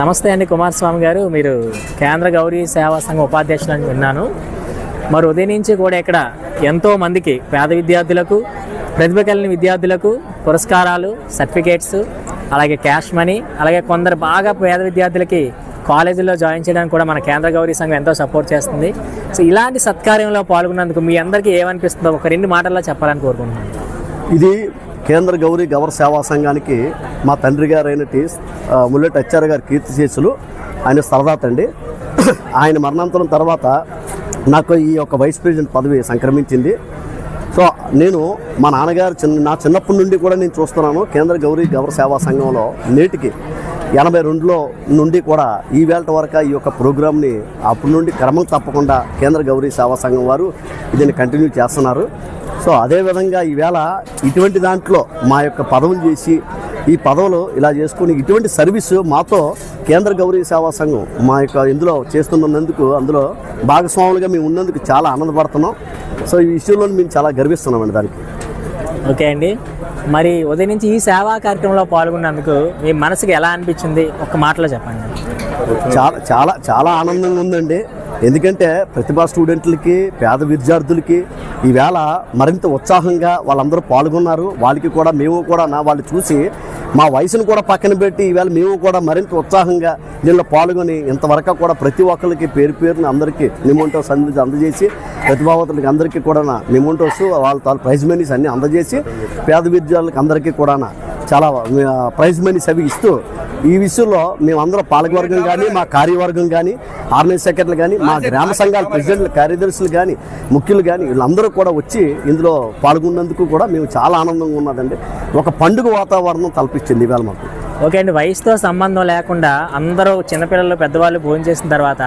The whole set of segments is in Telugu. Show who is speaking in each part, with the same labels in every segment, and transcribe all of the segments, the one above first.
Speaker 1: నమస్తే అండి కుమారస్వామి గారు. మీరు కేంద్ర గౌరీ సేవా సంఘం ఉపాధ్యక్షులు అని విన్నాను మరి ఉదయం నుంచి కూడా ఇక్కడ ఎంతో మందికి పేద విద్యార్థులకు ప్రతిభ కలిగిన విద్యార్థులకు పురస్కారాలు సర్టిఫికేట్స్ అలాగే క్యాష్ మనీ అలాగే కొందరు బాగా పేద విద్యార్థులకి కాలేజీలో జాయిన్ చేయడానికి కూడా మన కేంద్ర గౌరీ సంఘం ఎంతో సపోర్ట్ చేస్తుంది. సో ఇలాంటి సత్కార్యంలో పాల్గొన్నందుకు మీ అందరికీ ఏమనిపిస్తుందో ఒక రెండు మాటల్లో చెప్పాలని కోరుకుంటున్నాను.
Speaker 2: ఇది కేంద్ర గౌరీ గవర్ సేవా సంఘానికి మా తండ్రి గారు అయినటి ముల్లెట్ హెచ్ఆర్ గారి కీర్తిశేషులు ఆయన సరదాత అండి ఆయన మరణాంతరం తర్వాత నాకు ఈ యొక్క వైస్ ప్రెసిడెంట్ పదవి సంక్రమించింది. సో నేను మా నాన్నగారు చిన్న నా చిన్నప్పటి నుండి కూడా నేను చూస్తున్నాను కేంద్ర గౌరీ గౌర సేవా సంఘంలో నేటికి ఎనభై రెండులో నుండి కూడా ఈ వేళ వరకు ఈ యొక్క ప్రోగ్రామ్ని అప్పటి నుండి క్రమం తప్పకుండా కేంద్ర గౌరీ సేవా సంఘం వారు దీన్ని కంటిన్యూ చేస్తున్నారు. సో అదేవిధంగా ఈవేళ ఇటువంటి దాంట్లో మా యొక్క పదవులు చేసి ఈ పదవులు ఇలా చేసుకుని ఇటువంటి సర్వీసు మాతో కేంద్ర గౌరీ సేవా సంఘం మా యొక్క ఇందులో చేస్తున్నందుకు అందులో భాగస్వాములుగా మేము ఉన్నందుకు చాలా ఆనందపడుతున్నాం. సో ఈ విషయంలో మేము చాలా గర్విస్తున్నామండి దానికి.
Speaker 1: ఓకే అండి. మరి ఉదయం నుంచి ఈ సేవా కార్యక్రమంలో పాల్గొన్నందుకు మీ మనసుకి ఎలా అనిపించింది? ఒక మాటలో చెప్పండి.
Speaker 2: చాలా చాలా చాలా ఆనందంగా ఉందండి. ఎందుకంటే ప్రతిభా స్టూడెంట్లకి పేద విద్యార్థులకి ఈవేళ మరింత ఉత్సాహంగా వాళ్ళందరూ పాల్గొన్నారు. వాళ్ళకి కూడా మేము కూడా నా వాళ్ళు చూసి మా వయసును కూడా పక్కన పెట్టి ఈవేళ మేము కూడా మరింత ఉత్సాహంగా దీనిలో పాల్గొని ఇంతవరకు కూడా ప్రతి ఒక్కరికి పేరు పేరుని అందరికీ నిమోంటోస్ అంది అందజేసి ప్రతిభావంతులకి అందరికీ కూడా నిమోంటోస్ వాళ్ళ ప్రైజ్ మనీస్ అన్నీ అందజేసి పేద విద్యార్థులకి అందరికీ కూడా చాలా ప్రైజ్ మనీస్ అవి ఇస్తూ ఈ విషయంలో మేమందరం పాలకవర్గం కానీ మా కార్యవర్గం కానీ ఆర్గనైజ్ సెక్రటరీలు కానీ మా గ్రామ సంఘాల ప్రెసిడెంట్లు కార్యదర్శులు కానీ ముఖ్యులు కానీ వీళ్ళందరూ కూడా వచ్చి ఇందులో పాల్గొన్నందుకు కూడా మేము చాలా ఆనందంగా ఉన్నదండి. ఒక పండుగ వాతావరణం కల్పించింది ఇవాళ మాకు.
Speaker 1: ఓకే అండి వయసుతో సంబంధం లేకుండా అందరూ చిన్నపిల్లలు పెద్దవాళ్ళు భోజనం చేసిన తర్వాత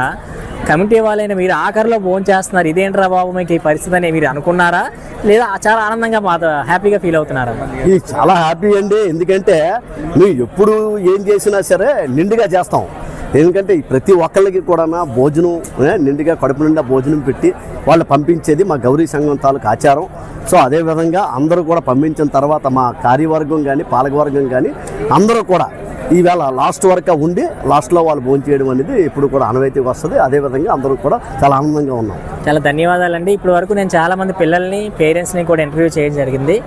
Speaker 1: కమిటీ వాళ్ళైన మీరు ఆఖరిలో భోజనం చేస్తున్నారు ఇదేంట్రా బాబు మీకు ఈ పరిస్థితి అని మీరు అనుకున్నారా? లేదా చాలా ఆనందంగా మాతో హ్యాపీగా ఫీల్ అవుతున్నారా?
Speaker 2: ఇది చాలా హ్యాపీ అండి. ఎందుకంటే మేము ఎప్పుడు ఏం చేసినా సరే నిండుగా చేస్తాం. ఎందుకంటే ప్రతి ఒక్కళ్ళకి కూడా భోజనం నిండుగా కడుపు నిండా భోజనం పెట్టి వాళ్ళు పంపించేది మా గౌరీ సంఘం తాలూకు ఆచారం. సో అదేవిధంగా అందరూ కూడా పంపించిన తర్వాత మా కార్యవర్గం కానీ పాలకవర్గం కానీ అందరూ కూడా ఈవేళ లాస్ట్ వరకు ఉండి లాస్ట్లో వాళ్ళు భోజనం చేయడం అనేది ఇప్పుడు కూడా అనవైతికి వస్తుంది. అదేవిధంగా అందరూ కూడా చాలా ఆనందంగా ఉన్నాం.
Speaker 1: చాలా ధన్యవాదాలండి. ఇప్పటి వరకు నేను చాలామంది పిల్లల్ని పేరెంట్స్ని కూడా ఇంటర్వ్యూ చేయడం జరిగింది.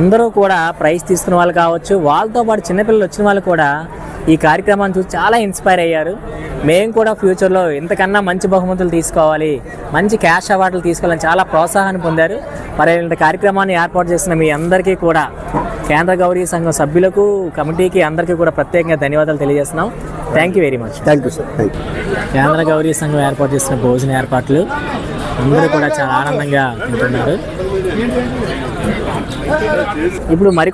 Speaker 1: అందరూ కూడా ప్రైజ్ తీసుకున్న వాళ్ళు కావచ్చు వాళ్ళతో పాటు చిన్నపిల్లలు వచ్చిన వాళ్ళు కూడా ఈ కార్యక్రమాన్ని చూసి చాలా ఇన్స్పైర్ అయ్యారు. మేము కూడా ఫ్యూచర్లో ఇంతకన్నా మంచి బహుమతులు తీసుకోవాలి మంచి క్యాష్ అవార్డులు తీసుకోవాలని చాలా ప్రోత్సాహాన్ని పొందారు. మరి ఇంత కార్యక్రమాన్ని ఏర్పాటు చేసిన మీ అందరికీ కూడా కేంద్ర గౌరీ సంఘం సభ్యులకు కమిటీకి అందరికీ కూడా ప్రత్యేకంగా ధన్యవాదాలు తెలియజేస్తున్నాం. Thank you very much
Speaker 2: thank you sir
Speaker 1: కేంద్ర గౌరీ సంఘం ఏర్పాటు చేసిన భోజన ఏర్పాట్లు అందరూ కూడా చాలా ఆనందంగా ఉంటున్నారు ఇప్పుడు మరి